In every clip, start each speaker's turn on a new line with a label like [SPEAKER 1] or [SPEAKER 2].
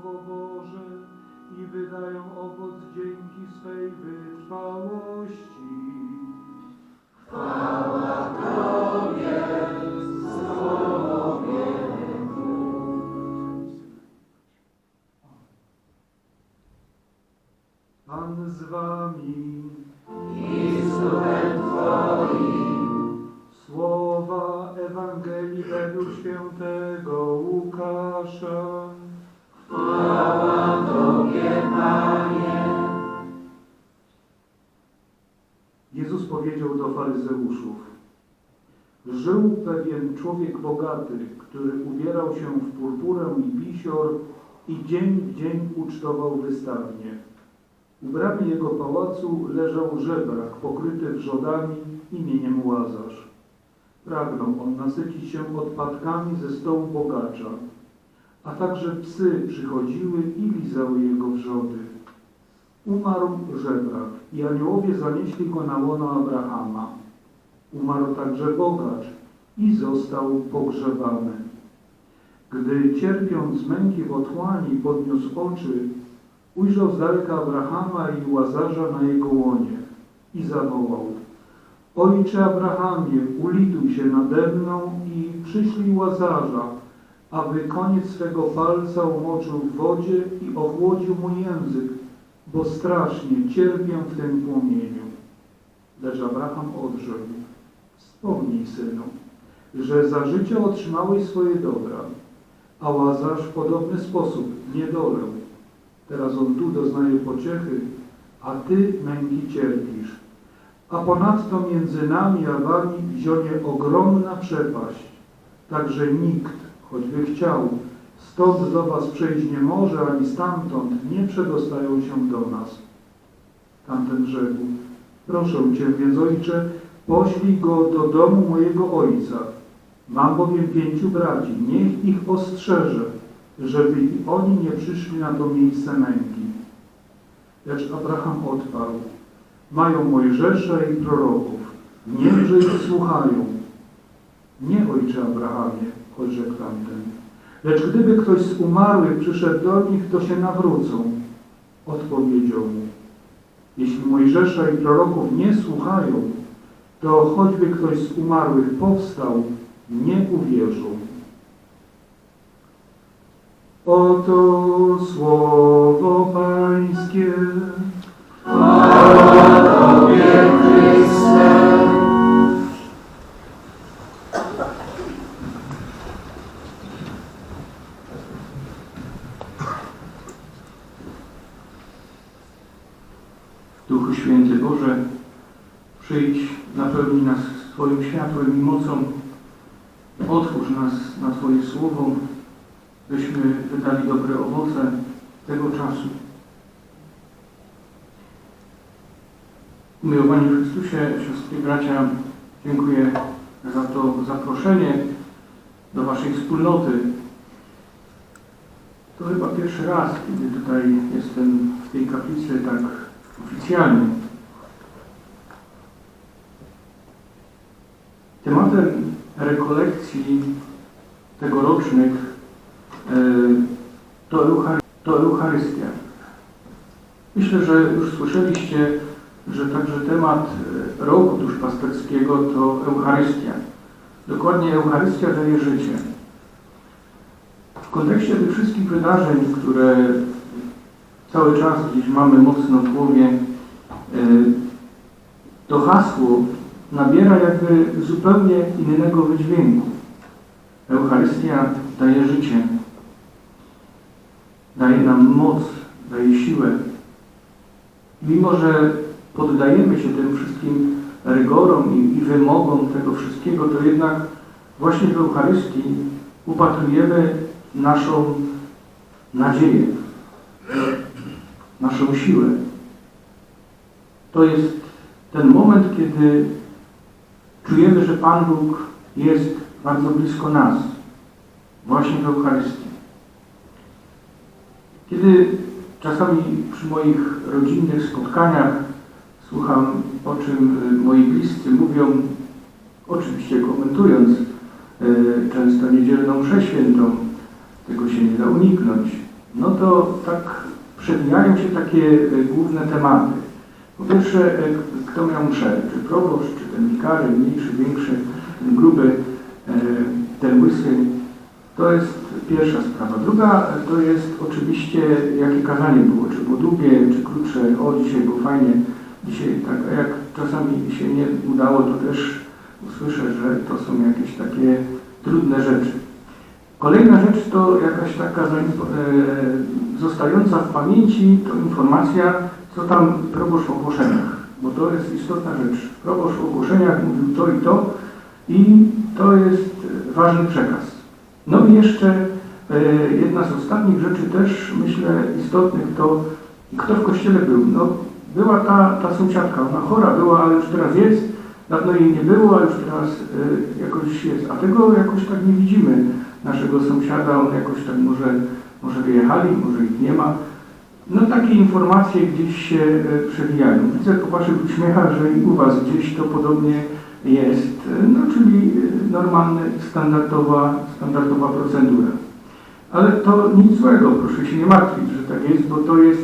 [SPEAKER 1] Słowo Boże i wydają owoc dzięki swej wytrwałości. Pan z wami. Słowa Ewangelii według świętego Łukasza. Jezus powiedział do faryzeuszów: Żył pewien człowiek bogaty, który ubierał się w purpurę i bisior i dzień w dzień ucztował wystawnie. U bramy jego pałacu leżał żebrak pokryty wrzodami imieniem Łazarz. Pragnął on nasycić się odpadkami ze stołu bogacza, a także psy przychodziły i lizały jego wrzody. Umarł żebrak i aniołowie zanieśli go na łono Abrahama. Umarł także bogacz i został pogrzebany. Gdy cierpiąc męki w otchłani podniósł oczy, ujrzał z daleka Abrahama i Łazarza na jego łonie i zawołał Ojcze Abrahamie, ulituj się nade mną i przyślij Łazarza, aby koniec swego palca umoczył w wodzie i ochłodził mój język, bo strasznie cierpię w tym płomieniu. Lecz Abraham odrzekł, wspomnij synu, że za życia otrzymałeś swoje dobra, a Łazarz w podobny sposób niedolę. Teraz on tu doznaje pociechy, a ty męki cierpisz. A ponadto między nami a wami wzionie ogromna przepaść, tak że nikt, choćby chciał, stąd do was przejść nie może, ani stamtąd nie przedostają się do nas. Tamten rzekł, proszę cię więc, ojcze, poślij go do domu mojego ojca. Mam bowiem pięciu braci, niech ich ostrzeże, żeby i oni nie przyszli na to miejsce męki. Lecz Abraham odparł, mają Mojżesza i proroków, niechże ich słuchają. Nie, ojcze Abrahamie, odrzekł tamten. Lecz gdyby ktoś z umarłych przyszedł do nich, to się nawrócą. Odpowiedział mu, jeśli Mojżesza i proroków nie słuchają, to choćby ktoś z umarłych powstał, nie uwierzą. Oto słowo Pańskie.
[SPEAKER 2] Nas Twoim światłem i mocą, otwórz nas na Twoje Słowo, byśmy wydali dobre owoce tego czasu. Umiłowani Chrystusie, siostry bracia, dziękuję za to zaproszenie do Waszej wspólnoty. To chyba pierwszy raz, kiedy tutaj jestem w tej kaplicy tak oficjalnie. Rekolekcji tegorocznych e, to, Euchary to Eucharystia. Myślę, że już słyszeliście, że także temat e, roku duszpasterskiego to Eucharystia. Dokładnie Eucharystia daje życie. W kontekście tych wszystkich wydarzeń, które cały czas gdzieś mamy mocno w głowie, e, to hasło nabiera jakby zupełnie innego wydźwięku. Eucharystia daje życie, daje nam moc, daje siłę. Mimo, że poddajemy się tym wszystkim rygorom i, i wymogom tego wszystkiego, to jednak właśnie w Eucharystii upatrujemy naszą nadzieję, naszą siłę. To jest ten moment, kiedy czujemy, że Pan Bóg jest bardzo blisko nas, właśnie w Eucharystii. Kiedy czasami przy moich rodzinnych spotkaniach słucham, o czym moi bliscy mówią, oczywiście komentując, często niedzielną mszę świętą, tego się nie da uniknąć, no to tak przewijają się takie e, główne tematy. Po pierwsze, e, kto miał mszę, czy proboszcz, czy ten wikary, mniejszy, większy, ten gruby, e, ten łysy. To jest pierwsza sprawa. Druga e, to jest oczywiście, jakie kazanie było, czy było długie, czy krótsze. O, dzisiaj było fajnie. Dzisiaj tak, a jak czasami się nie udało, to też usłyszę, że to są jakieś takie trudne rzeczy. Kolejna rzecz to jakaś taka zostająca w pamięci, to informacja, co tam proboszcz w ogłoszeniach, bo to jest istotna rzecz. Proboszcz w ogłoszeniach mówił to i to i to jest e, ważny przekaz. No i jeszcze e, jedna z ostatnich rzeczy też, myślę, istotnych to kto w kościele był. No, była ta, ta sąsiadka, ona chora była, ale już teraz jest, dawno jej nie było, a już teraz e, jakoś jest. A tego jakoś tak nie widzimy, naszego sąsiada, on jakoś tak może, może wyjechali, może ich nie ma. No takie informacje gdzieś się e, przewijają. Widzę po Waszych uśmiechach, że i u Was gdzieś to podobnie jest, no czyli e, normalna, standardowa, standardowa procedura. Ale to nic złego, proszę się nie martwić, że tak jest, bo to jest,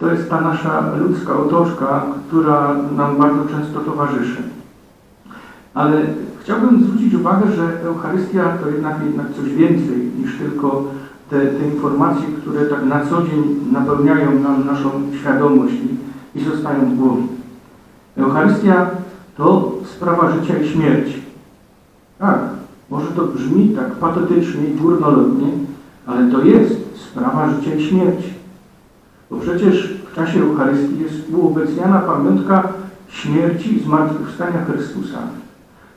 [SPEAKER 2] to jest ta nasza ludzka otoczka, która nam bardzo często towarzyszy. Ale chciałbym zwrócić uwagę, że Eucharystia to jednak, jednak coś więcej niż tylko te, te informacje, które tak na co dzień napełniają nam naszą świadomość i, i zostają w głowie. Eucharystia to sprawa życia i śmierci. Tak, może to brzmi tak patetycznie i górnolotnie, ale to jest sprawa życia i śmierci. Bo przecież w czasie Eucharystii jest uobecniana pamiątka śmierci i zmartwychwstania Chrystusa,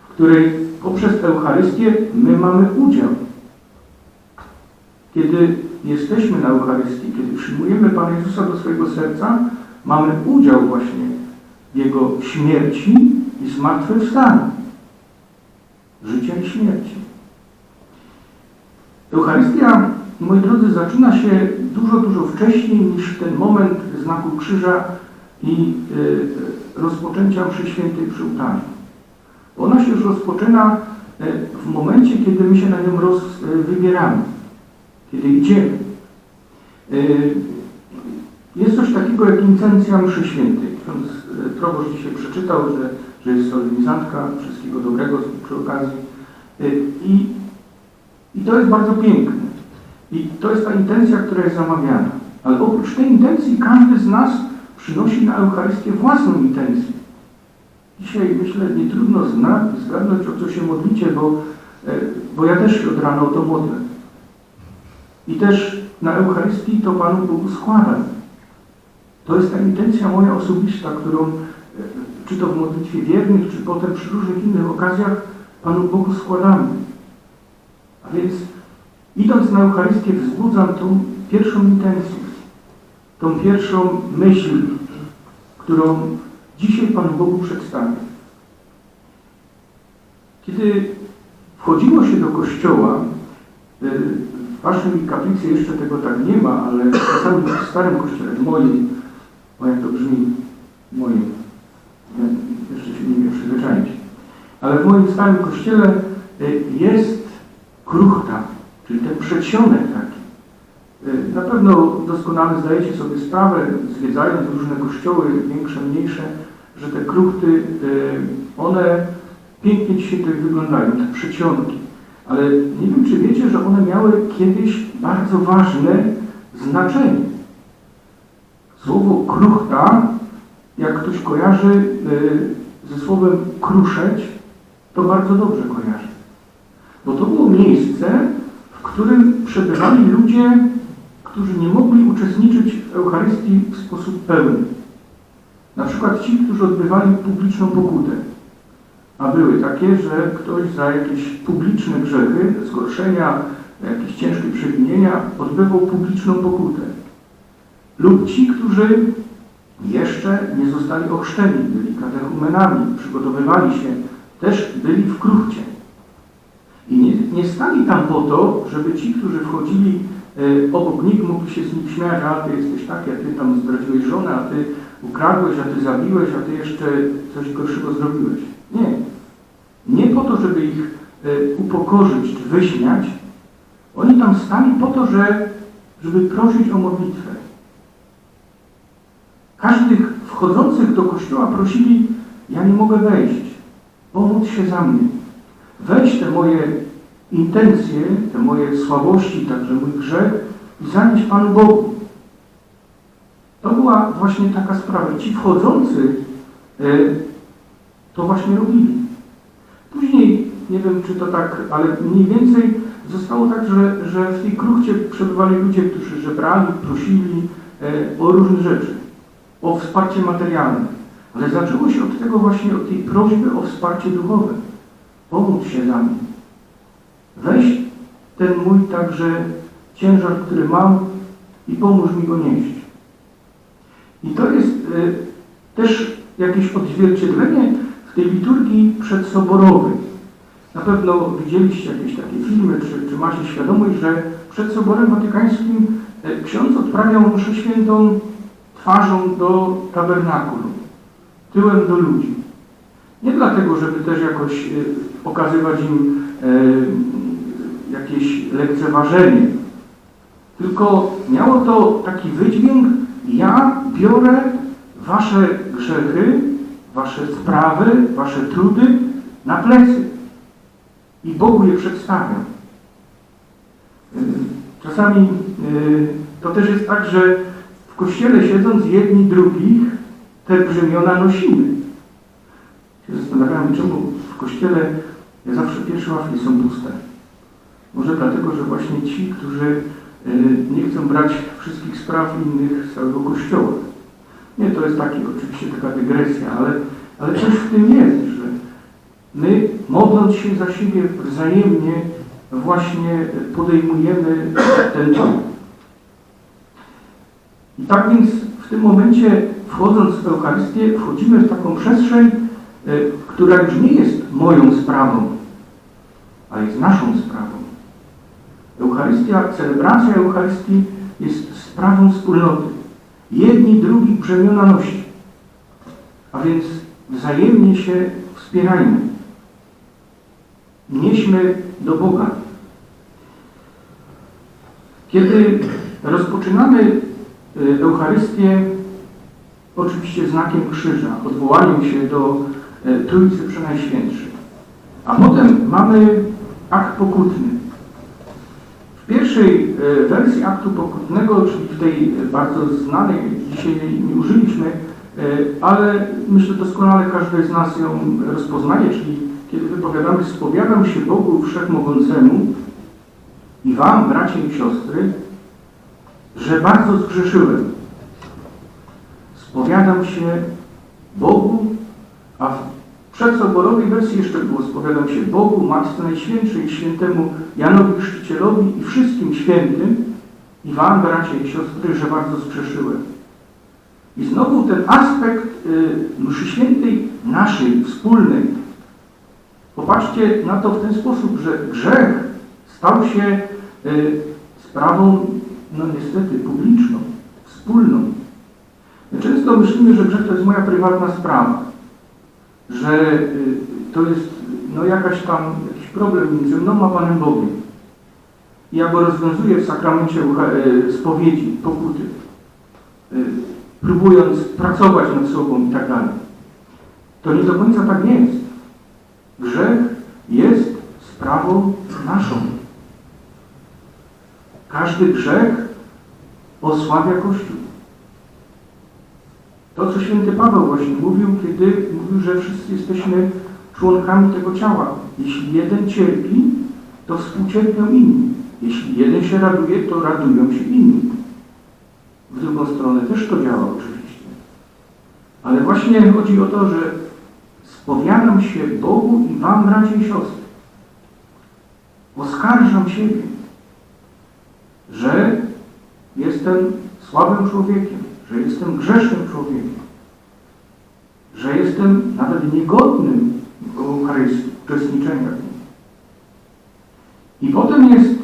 [SPEAKER 2] w której poprzez Eucharystię my mamy udział. Kiedy jesteśmy na Eucharystii, kiedy przyjmujemy Pana Jezusa do swojego serca, mamy udział właśnie w Jego śmierci i zmartwychwstaniu. Życia i śmierci. Eucharystia, moi drodzy, zaczyna się dużo, dużo wcześniej niż ten moment znaku krzyża i y, rozpoczęcia mszy świętej przy. Ona się już rozpoczyna y, w momencie, kiedy my się na nią roz, y, wybieramy, kiedy idziemy. Y, jest coś takiego jak intencja mszy świętej. Ksiądz proboszcz dzisiaj przeczytał, że, że jest solenizantka, wszystkiego dobrego przy okazji. Y, I, I to jest bardzo piękne. I to jest ta intencja, która jest zamawiana. Ale oprócz tej intencji każdy z nas przynosi na Eucharystię własną intencję. Dzisiaj myślę, nie trudno zna, zgadnąć, o co się modlicie, bo, e, bo ja też od rana o to modlę. I też na Eucharystii to Panu Bogu składam. To jest ta intencja moja osobista, którą e, czy to w modlitwie wiernych, czy potem przy różnych innych okazjach Panu Bogu składamy. A więc idąc na Eucharystię wzbudzam tą pierwszą intencję, tą pierwszą myśl, którą dzisiaj Panu Bogu przedstawię. Kiedy wchodziło się do kościoła, w Waszej kaplicy jeszcze tego tak nie ma, ale w starym kościele, moim, o jak to brzmi, moim, jeszcze się nie wiem przyzwyczaić, ale w moim starym kościele y, jest kruchta, czyli ten przedsionek taki. Y, Na pewno doskonale zdajecie sobie sprawę, zwiedzając różne kościoły, większe, mniejsze, że te kruchty, y, one pięknie dzisiaj tutaj wyglądają, te przedsionki. Ale nie wiem, czy wiecie, że one miały kiedyś bardzo ważne znaczenie. Słowo kruchta, jak ktoś kojarzy y, ze słowem kruszeć, to bardzo dobrze kojarzy. Bo to było miejsce, w którym przebywali ludzie, którzy nie mogli uczestniczyć w Eucharystii w sposób pełny. Na przykład ci, którzy odbywali publiczną pokutę. A były takie, że ktoś za jakieś publiczne grzechy, zgorszenia, jakieś ciężkie przewinienia odbywał publiczną pokutę. Lub ci, którzy jeszcze nie zostali ochrzczeni, byli katechumenami, przygotowywali się, też byli w kruchcie. I nie, nie stali tam po to, żeby ci, którzy wchodzili e, obok nich, mogli się z nich śmiać, a ty jesteś taki, a ty tam zdradziłeś żonę, a ty ukradłeś, a ty zabiłeś, a ty jeszcze coś gorszego zrobiłeś. Nie. Nie po to, żeby ich y, upokorzyć czy wyśmiać, oni tam stali po to, że, żeby prosić o modlitwę. Każdych wchodzących do kościoła prosili, ja nie mogę wejść, pomódl się za mnie. Weź te moje intencje, te moje słabości, także mój grzech i zanieś Panu Bogu. To była właśnie taka sprawa. Ci wchodzący e, to właśnie robili. Nie wiem czy to tak, ale mniej więcej zostało tak, że, że w tej kruchcie przebywali ludzie, którzy żebrali, prosili e, o różne rzeczy, o wsparcie materialne. Ale zaczęło się od tego właśnie, od tej prośby o wsparcie duchowe. Pomóż się za mnie. Weź ten mój także ciężar, który mam i pomóż mi go nieść. I to jest y, też jakieś odzwierciedlenie w tej liturgii przedsoborowej. Na pewno widzieliście jakieś takie filmy, czy, czy macie świadomość, że przed Soborem Watykańskim y, ksiądz odprawiał mszę świętą twarzą do tabernakulum, tyłem do ludzi. Nie dlatego, żeby też jakoś y, okazywać im y, jakieś lekceważenie, tylko miało to taki wydźwięk, ja biorę wasze grzechy, wasze sprawy, wasze trudy na plecy i Bogu je przedstawiam. Y, Czasami y, to też jest tak, że w kościele siedząc jedni drugich te brzemiona nosimy. Się czemu w kościele zawsze pierwsze ławki są puste. Może dlatego, że właśnie ci, którzy y, nie chcą brać wszystkich spraw innych z całego Kościoła. Nie, to jest taki oczywiście taka dygresja, ale, ale coś w tym jest, że my modląc się za siebie wzajemnie właśnie podejmujemy ten trud. I tak więc w tym momencie wchodząc w Eucharystię wchodzimy w taką przestrzeń, y, która już nie jest moją sprawą, a jest naszą sprawą. Eucharystia, celebracja Eucharystii jest sprawą wspólnoty. Jedni drugich brzemiona nosi. A więc wzajemnie się wspierajmy. Nieśmy do Boga. Kiedy rozpoczynamy y, Eucharystię, oczywiście znakiem krzyża, odwołaniem się do y, Trójcy Przenajświętszej, a potem mamy akt pokutny. W pierwszej e, wersji aktu pokutnego, czyli w tej bardzo znanej, dzisiaj nie użyliśmy, ale myślę doskonale każdy z nas ją rozpoznaje, czyli kiedy wypowiadamy spowiadam się Bogu Wszechmogącemu i Wam, bracia i siostry, że bardzo zgrzeszyłem. Spowiadam się Bogu, a w przedsoborowej wersji jeszcze było spowiadam się Bogu, Matce Najświętszej, Świętemu Janowi Chrzcicielowi i wszystkim świętym i Wam, bracia i siostry, że bardzo zgrzeszyłem. I znowu ten aspekt y, mszy świętej naszej, wspólnej. Popatrzcie na to w ten sposób, że grzech stał się y, sprawą, no niestety, publiczną, wspólną. My często myślimy, że grzech to jest moja prywatna sprawa że y, to jest no jakaś tam, jakiś problem między mną a Panem Bogiem. Ja go rozwiązuję w sakramencie y, spowiedzi, pokuty, próbując pracować nad sobą i tak dalej. To nie do końca tak nie jest. Grzech jest sprawą naszą. Każdy grzech osłabia Kościół. To, co święty Paweł właśnie mówił, kiedy mówił, że wszyscy jesteśmy członkami tego ciała. Jeśli jeden cierpi, to współcierpią inni. Jeśli jeden się raduje, to radują się inni. W drugą stronę też to działa oczywiście. Ale właśnie chodzi o to, że spowiadam się Bogu i Wam, bracia i siostry. Oskarżam siebie, że jestem słabym człowiekiem, że jestem grzesznym człowiekiem, że jestem nawet niegodnym Eucharystii, uczestniczenia w nim. I potem jest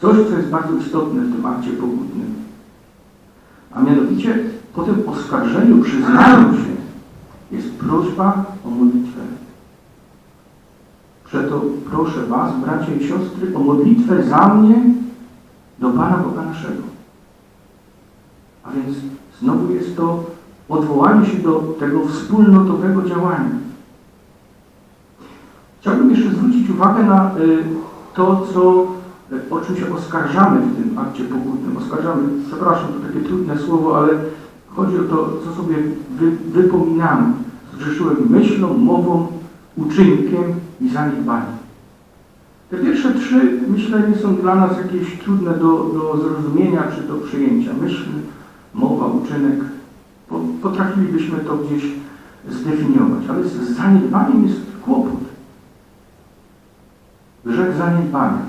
[SPEAKER 2] coś, co jest bardzo istotne w tym akcie pogódnym, a mianowicie po tym oskarżeniu, przyznaniu się jest prośba o modlitwę. proszę Was, bracia i siostry, o modlitwę za mnie do Pana Boga naszego. A więc znowu jest to odwołanie się do tego wspólnotowego działania. Chciałbym jeszcze zwrócić uwagę na y, to, co, y, o czym się oskarżamy w tym akcie pokutnym. Oskarżamy, przepraszam, to takie trudne słowo, ale chodzi o to, co sobie wy, wypominamy. Zgrzeszyłem myślą, mową, uczynkiem i zaniedbaniem. Te pierwsze trzy, myślę, nie są dla nas jakieś trudne do, do zrozumienia czy do przyjęcia. Myśl, mowa, uczynek. Po- Potrafilibyśmy to gdzieś zdefiniować, ale z zaniedbaniem jest kłopot. Grzech zaniedbania.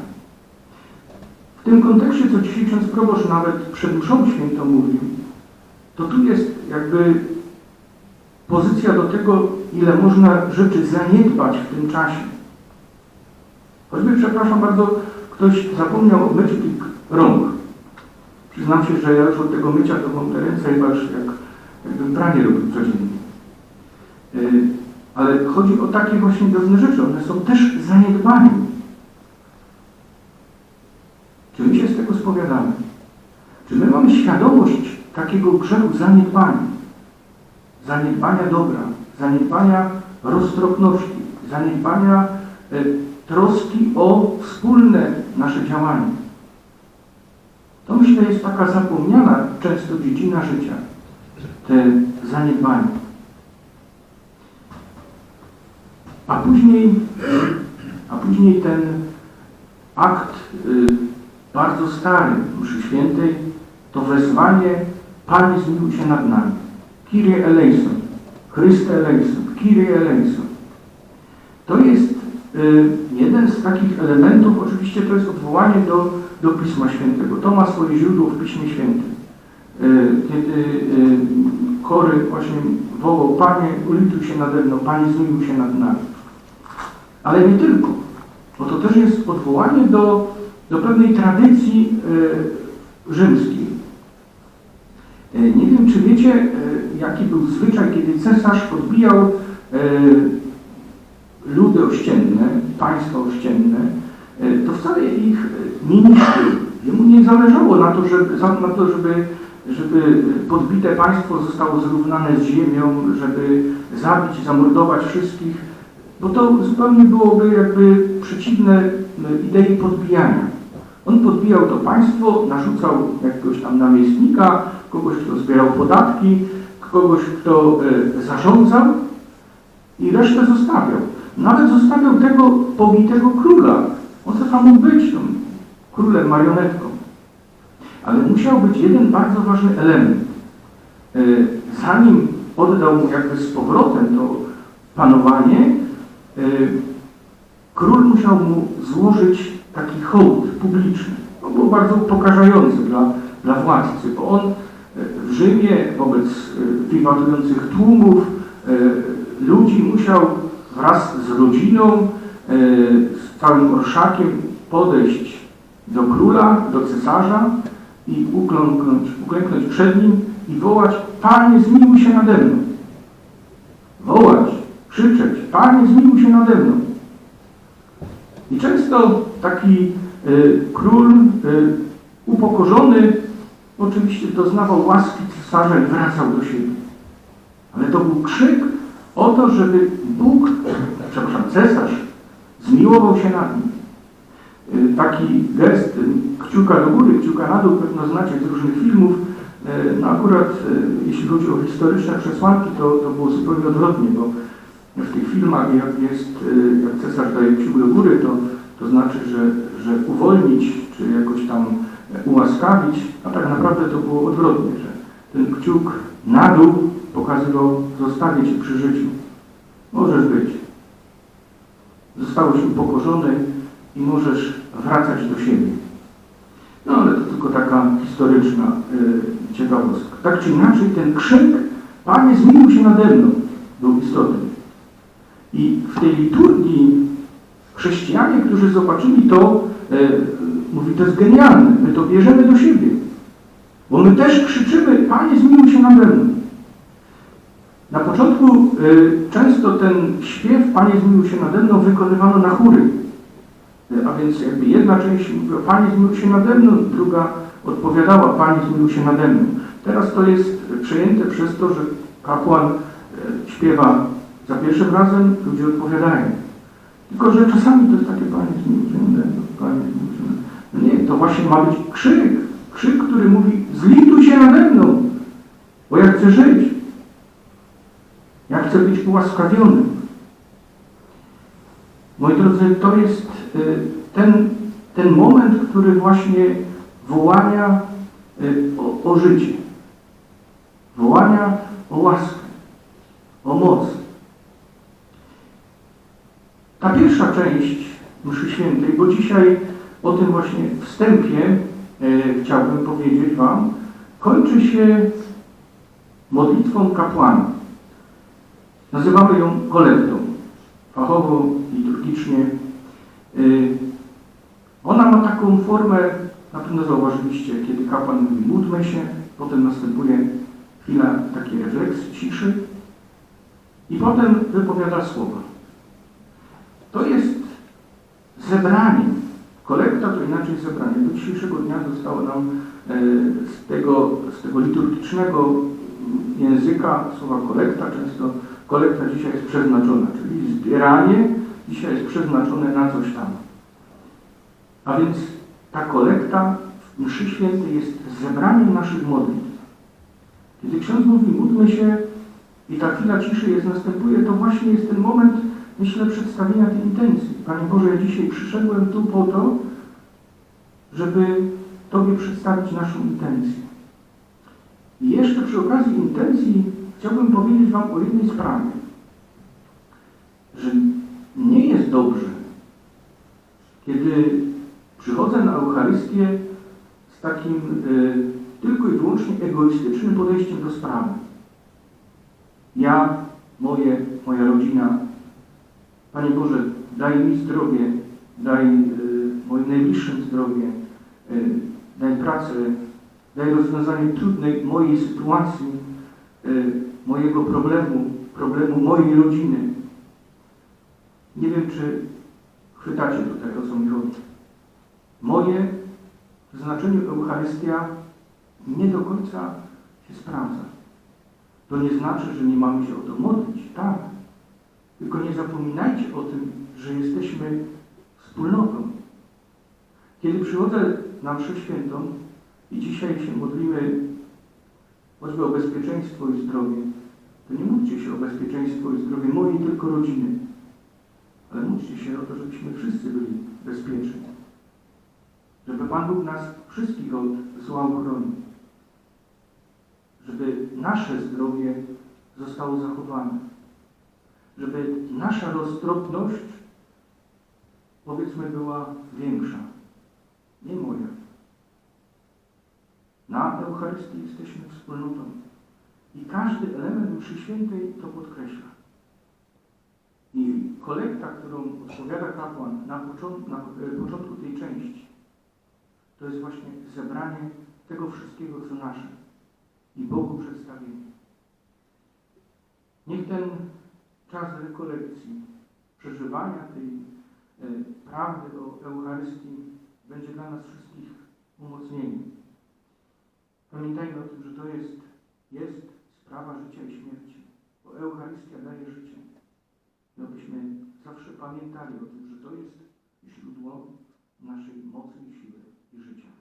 [SPEAKER 2] W tym kontekście, co dzisiaj ksiądz proboszcz nawet przed mszą świętą mówił, to tu jest jakby pozycja do tego, ile można rzeczy zaniedbać w tym czasie. Choćby, przepraszam bardzo, ktoś zapomniał o tych rąk. Przyznam się, że ja już od tego mycia to mam te ręce chyba już jak, jakbym pranie robił codziennie. Yy, ale chodzi o takie właśnie drobne rzeczy. One są też zaniedbaniem. Czy my się z tego spowiadamy? Czy my mamy świadomość takiego grzechu zaniedbania? Zaniedbania dobra, zaniedbania roztropności, zaniedbania e, troski o wspólne nasze działanie. To myślę jest taka zapomniana często dziedzina życia, te zaniedbania. A później, a później ten akt y, bardzo stary mszy świętej, to wezwanie Panie zmiłuj się nad nami. Kyrie eleison, Chryste eleison, Kyrie eleison. To jest y, jeden z takich elementów, oczywiście to jest odwołanie do, do Pisma Świętego. To ma swoje źródło w Piśmie Świętym. Y, kiedy y, Kory właśnie wołał, Panie, ulituj się nade mną, Panie, zmiłuj się nad nami. Ale nie tylko, bo to też jest odwołanie do, do pewnej tradycji y, rzymskiej. Y, nie wiem, czy wiecie, y, jaki był zwyczaj, kiedy cesarz podbijał y, ludy ościenne, państwa ościenne, to wcale ich nie niszczył. Jemu nie zależało na to, żeby, na to, żeby, żeby podbite państwo zostało zrównane z ziemią, żeby zabić, zamordować wszystkich, bo to zupełnie byłoby jakby przeciwne idei podbijania. On podbijał to państwo, narzucał jakiegoś tam namiestnika, kogoś, kto zbierał podatki, kogoś, kto y, zarządzał i resztę zostawiał. Nawet zostawiał tego pobitego króla. On tam mógł być tą królem, marionetką. Ale musiał być jeden bardzo ważny element. Y, Zanim oddał mu jakby z powrotem to panowanie, y, król musiał mu złożyć taki hołd publiczny. To było bardzo upokarzające dla, dla władcy, bo on w Rzymie wobec y, wiwatujących tłumów y, ludzi musiał wraz z rodziną, y, z całym orszakiem podejść do króla, do cesarza i ukląknąć, uklęknąć przed nim i wołać Panie zmiłuj się nade mną. Wołać, krzyczeć Panie zmiłuj się nade mną. I często taki y, król y, upokorzony oczywiście doznawał łaski cesarza i wracał do siebie. Ale to był krzyk o to, żeby Bóg, przepraszam, cesarz zmiłował się nad nim. Y, Taki gest y, kciuka do góry, kciuka na dół, pewno znacie z różnych filmów. Y, No akurat jeśli chodzi o historyczne przesłanki, to, to było zupełnie odwrotnie, bo w tych filmach jak jest, jak cesarz daje kciuk do góry, to, to znaczy, że, że uwolnić, czy jakoś tam ułaskawić, a tak naprawdę to było odwrotnie, że ten kciuk na dół pokazywał, zostawię Cię przy życiu. Możesz być. Zostałeś upokorzony i możesz wracać do siebie. No ale to tylko taka historyczna y, ciekawostka. Tak czy inaczej ten krzyk Panie zmiłuj się nade mną był istotny. I w tej liturgii chrześcijanie, którzy zobaczyli to, e, mówi, to jest genialne, my to bierzemy do siebie. Bo my też krzyczymy, Panie zmiłuj się nade mną. Na początku e, często ten śpiew Panie zmiłuj się nade mną wykonywano na chóry. więc jakby jedna część mówiła, Panie zmiłuj się nade mną, druga odpowiadała, Panie zmiłuj się nade mną. Teraz to jest przejęte przez to, że kapłan e, śpiewa za pierwszym razem, ludzie odpowiadają. Tylko, że czasami to jest takie, Panie zmiłuj się nade mną, Panie zmiłuj się nade mną. Nie, to właśnie ma być krzyk. Krzyk, który mówi, zlituj się nade mną, bo ja chcę żyć. Ja chcę być ułaskawionym. Moi drodzy, to jest y, ten, ten moment, który właśnie wołania y, o, o życie, wołania o łaskę, o moc. Ta pierwsza część mszy świętej, bo dzisiaj o tym właśnie wstępie y, chciałbym powiedzieć Wam, kończy się modlitwą kapłana. Nazywamy ją kolektą fachowo, liturgicznie. Y, Ona ma taką formę, na pewno zauważyliście, kiedy kapłan mówi módlmy się, potem następuje chwila takiej refleksji, ciszy i potem wypowiada słowa. To jest zebranie. Kolekta to inaczej zebranie. Do dzisiejszego dnia zostało nam e, z tego, z tego liturgicznego języka słowa kolekta często kolekta dzisiaj jest przeznaczona, czyli zbieranie dzisiaj jest przeznaczone na coś tam. A więc ta kolekta w mszy świętej jest zebraniem naszych modlitw. Kiedy ksiądz mówi módlmy się i ta chwila ciszy jest, następuje, to właśnie jest ten moment, myślę, przedstawienia tej intencji. Panie Boże, ja dzisiaj przyszedłem tu po to, żeby Tobie przedstawić naszą intencję. I jeszcze przy okazji intencji chciałbym powiedzieć Wam o jednej sprawie, że nie jest dobrze, kiedy przychodzę na Eucharystię z takim y, tylko i wyłącznie egoistycznym podejściem do sprawy. Ja, moje, moja rodzina, Panie Boże, daj mi zdrowie, daj y, moim najbliższym zdrowie, y, daj pracę, daj rozwiązanie trudnej mojej sytuacji, y, mojego problemu, problemu mojej rodziny. Nie wiem, czy chwytacie tutaj, o co mi chodzi. Moje w znaczeniu Eucharystia nie do końca się sprawdza. To nie znaczy, że nie mamy się o to modlić, tak. Nie zapominajcie o tym, że jesteśmy wspólnotą. Kiedy przychodzę na mszę świętą i dzisiaj się modlimy choćby o bezpieczeństwo i zdrowie, to nie módlcie się o bezpieczeństwo i zdrowie mojej tylko rodziny, ale módlcie się o to, żebyśmy wszyscy byli bezpieczni. Żeby Pan Bóg nas wszystkich od zła uchronił. Żeby nasze zdrowie zostało zachowane. Żeby nasza roztropność, powiedzmy, była większa. Nie moja. Na Eucharystii jesteśmy wspólnotą. I każdy element mszy świętej to podkreśla. I kolekta, którą odpowiada kapłan na, na e, początku tej części, to jest właśnie zebranie tego wszystkiego, co nasze i Bogu przedstawienie. Niech ten czas rekolekcji, przeżywania tej e, prawdy o Eucharystii będzie dla nas wszystkich umocnieniem. Pamiętajmy o tym, że to jest, jest sprawa życia i śmierci, bo Eucharystia daje życie. I abyśmy zawsze pamiętali o tym, że to jest źródło naszej mocy i siły i życia.